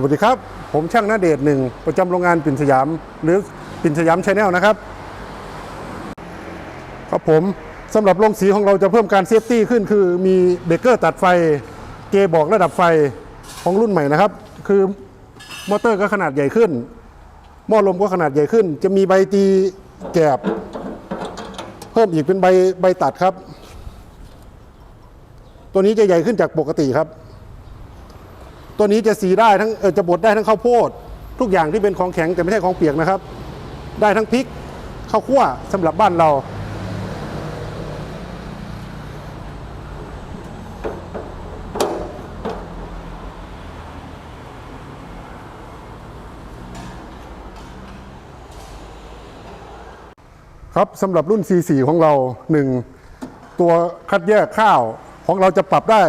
สวัสดีครับ ผมช่างนาเดชหนึ่งประจำโรงงานปิ่นสยาม หรือปิ่นสยามชาแนลนะครับ ครับผมสำหรับโรงสีของเราจะเพิ่มการเซฟตี้ขึ้น คือมีเบรกเกอร์ตัดไฟ เกบอกระดับไฟของรุ่นใหม่นะครับ คือมอเตอร์ก็ขนาดใหญ่ขึ้น หม้อลมก็ขนาดใหญ่ขึ้น จะมีใบตีแกบ เพิ่มอีกเป็นใบใบตัดครับ ตัวนี้จะใหญ่ขึ้นจากปกติครับ ตัวนี้จะสีได้ทั้งจะบดได้ทั้งข้าวโพด ทุกอย่างที่เป็นของแข็งแต่ไม่ใช่ของเปียกนะครับ ได้ทั้งพริกข้าวคั่วสำหรับบ้านเรา ครับสำหรับรุ่น C4 ของเรา 1 ตัวคัดแยกข้าวของเราจะปรับได้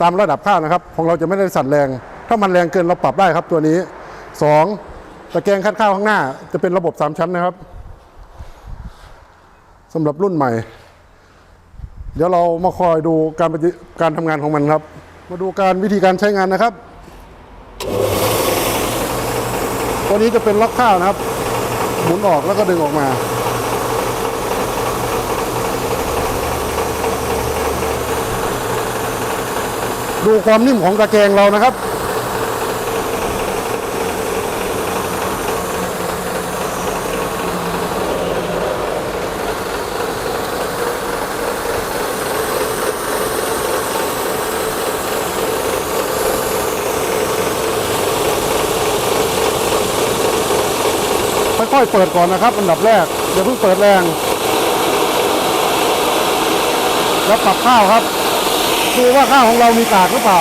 ตามระดับข้าวนะครับ ของเราจะไม่ได้สั่นแรง ถ้ามันแรงเกินเราปรับได้ครับตัวนี้ 2. ตะแกรงคัดข้าวข้างหน้า จะเป็นระบบ 3 ชั้นนะครับสำหรับรุ่นใหม่ เดี๋ยวเรามาคอยดูการปฏิการทำงานของมันครับ มาดูการวิธีการใช้งานนะครับ ตัวนี้จะเป็นล็อกข้าวนะครับ หมุนออกแล้วก็ดึงออกมา ดูความนิ่มของตะแกรงเรานะครับ ค่อยๆเปิดก่อนนะครับ อันดับแรกอย่าเพิ่งเปิดแรง แล้วปรับข้าวครับ ดูว่าข้าวของเรามีกากหรือเปล่า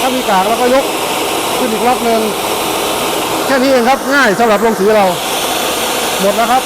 ถ้ามีกากเราก็ยกขึ้นอีกล็อกหนึ่งแค่นี้เองครับง่ายสำหรับลงสีเรา หมดแล้วครับ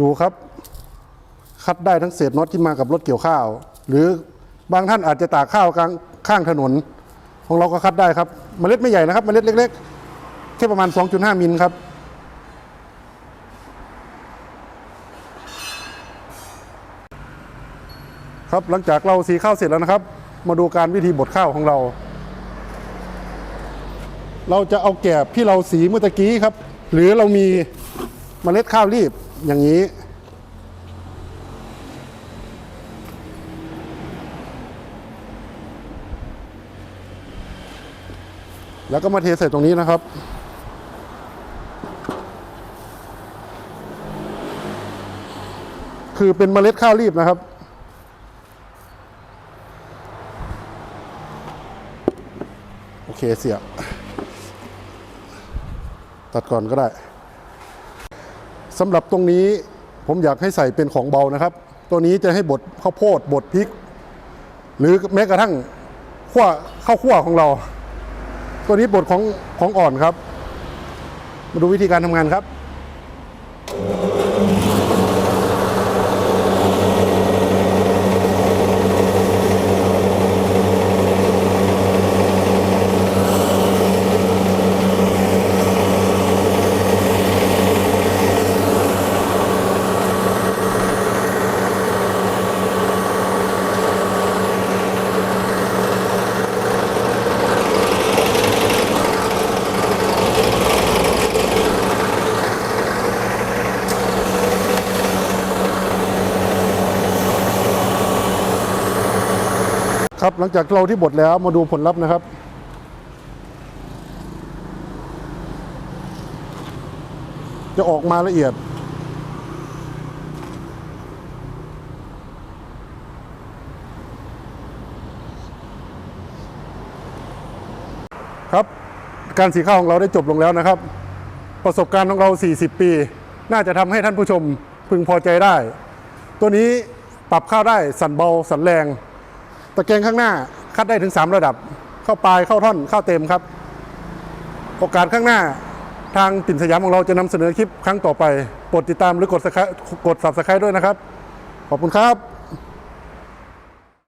ดูครับ คัดได้ทั้งเศษน็อตที่มากับรถเกี่ยวข้าว หรือบางท่านอาจจะตากข้าวกลางข้างถนน ของเราก็คัดได้ครับเมล็ดไม่ใหญ่นะครับเมล็ดเล็กๆแค่ประมาณ 2.5 มิลครับครับหลังจากเราสีข้าวเสร็จแล้วนะครับ มาดูการวิธีบดข้าวของเรา เราจะเอาแกบที่เราสีเมื่อตะกี้ครับ หรือเรามีเมล็ดข้าวรีบ อย่างนี้ แล้วก็มาเทใส่ตรงนี้นะครับคือเป็นเมล็ดข้าวรีบนะครับ โอเคเสียบ ตัดก่อนก็ได้ สำหรับตรงนี้ผมอยากให้ใส่เป็นของเบานะครับ ตัวนี้จะให้บดข้าวโพดบดพริก หรือแม้กระทั่งขั้วข้าวคั่วของเรา ตัวนี้บดของของอ่อนครับ มาดูวิธีการทำงานครับ ครับ หลังจากเราที่บดแล้วมาดูผลลัพธ์นะครับ จะออกมาละเอียด ครับ การสีข้าวของเราได้จบลงแล้วนะครับ ประสบการณ์ของเรา 40 ปี น่าจะทำให้ท่านผู้ชมพึงพอใจได้ ตัวนี้ปรับข้าวได้สั่นเบาสั่นแรง ตะแกรงข้างหน้าคัดได้ถึง 3 ระดับ เข้าปลายเข้าท่อนเข้าเต็มครับ โอกาสข้างหน้าทางติ่นสยามของเราจะนำเสนอคลิปครั้งต่อไปโปรดติดตามหรือกดกด subscribe ด้วยนะครับ ขอบคุณครับ